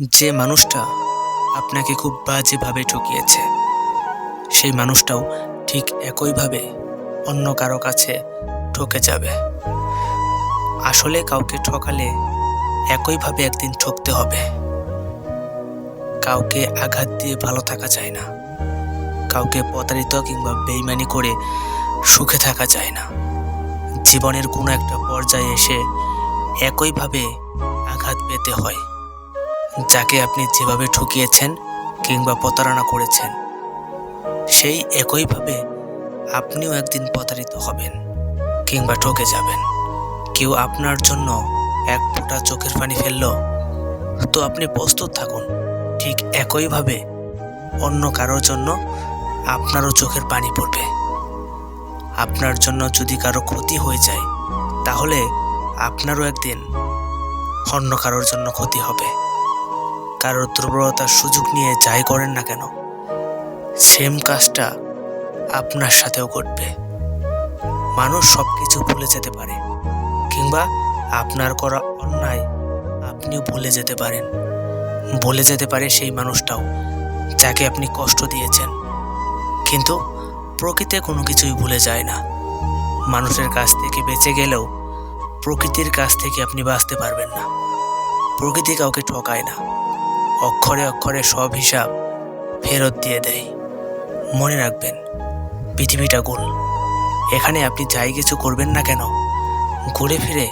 যে মানুষটা আপনাকে খুব বাজেভাবে ঠকিয়েছে, সেই মানুষটাও ঠিক একইভাবে অন্য কারও কাছে ঠকে যাবে। আসলে কাউকে ঠকালে একইভাবে একদিন ঠকতে হবে। কাউকে আঘাত দিয়ে ভালো থাকা যায় না। কাউকে প্রতারিত কিংবা বেইমানি করে সুখে থাকা যায় না। জীবনের কোনো একটা পর্যায়ে এসে একইভাবে আঘাত পেতে হয়। যাকে আপনি যেভাবে ঠকিয়েছেন কিংবা প্রতারণা করেছেন, সেই একইভাবে আপনিও একদিন প্রতারিত হবেন কিংবা ঠকে যাবেন। কেউ আপনার জন্য এক ফোঁটা চোখের পানি ফেলল, তো আপনি প্রস্তুত থাকুন। ঠিক একইভাবে অন্য কারোর জন্য আপনারও চোখের পানি পড়বে। আপনার জন্য যদি কারও ক্ষতি হয়ে যায়, তাহলে আপনারও একদিন অন্য কারোর জন্য ক্ষতি হবে। কারোর দুর্বলতার সুযোগ নিয়ে যাই করেন না কেন সেম কাজটা আপনার সাথেও ঘটবে। মানুষ সব কিছু ভুলে যেতে পারে, কিংবা আপনার করা অন্যায় আপনিও ভুলে যেতে পারেন। ভুলে যেতে পারে সেই মানুষটাও, যাকে আপনি কষ্ট দিয়েছেন। কিন্তু প্রকৃতি কোনো কিছুই ভুলে যায় না। মানুষের কাছ থেকে বেঁচে গেলেও প্রকৃতির কাছ থেকে আপনি বাঁচতে পারবেন না। প্রকৃতি কাউকে ঠকায় না। অক্ষরে অক্ষরে সব হিসাব ফেরত দিয়ে দেয়। মনে রাখবেন, পৃথিবীটা গোল। এখানে আপনি যাই কিছু করবেন না কেন, ঘুরে ফিরে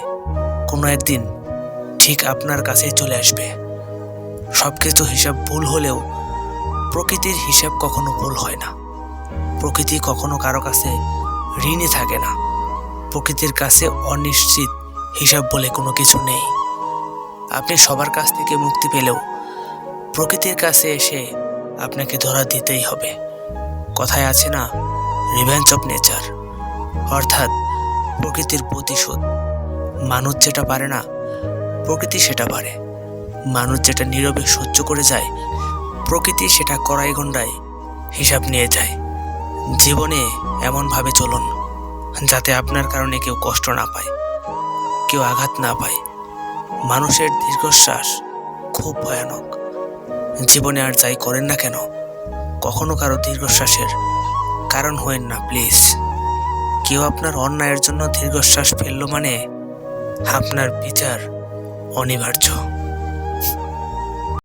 কোনো একদিন ঠিক আপনার কাছেই চলে আসবে। সব কিছু হিসাব ভুল হলেও প্রকৃতির হিসাব কখনো ভুল হয় না। প্রকৃতি কখনো কারও কাছে ঋণে থাকে না। প্রকৃতির কাছে অনিশ্চিত হিসাব বলে কোনো কিছু নেই। আপনি সবার কাছ থেকে মুক্তি পেলেও প্রকৃতির কাছে এসে আপনাকে ধরা দিতেই হবে। কথায় আছে না রিভেঞ্জ অফ নেচার অর্থাৎ প্রকৃতির প্রতিশোধ। মানুষ যেটা পারে না, প্রকৃতি সেটা পারে। মানুষ যেটা নীরবে সহ্য করে যায়, প্রকৃতি সেটা কড়াই গন্ডায় হিসাব নিয়ে যায়। জীবনে এমনভাবে চলুন, যাতে আপনার কারণে কেউ কষ্ট না পায়, কেউ আঘাত না পায়। মানুষের দীর্ঘশ্বাস খুব ভয়ানক। জীবনে আর যাই করেন না কেন? কখনো কারও দীর্ঘশ্বাসের কারণ হয়েন না, প্লিজ। কেউ আপনার অন্যায়ের জন্য দীর্ঘশ্বাস ফেলল মানে আপনার বিচার অনিবার্য।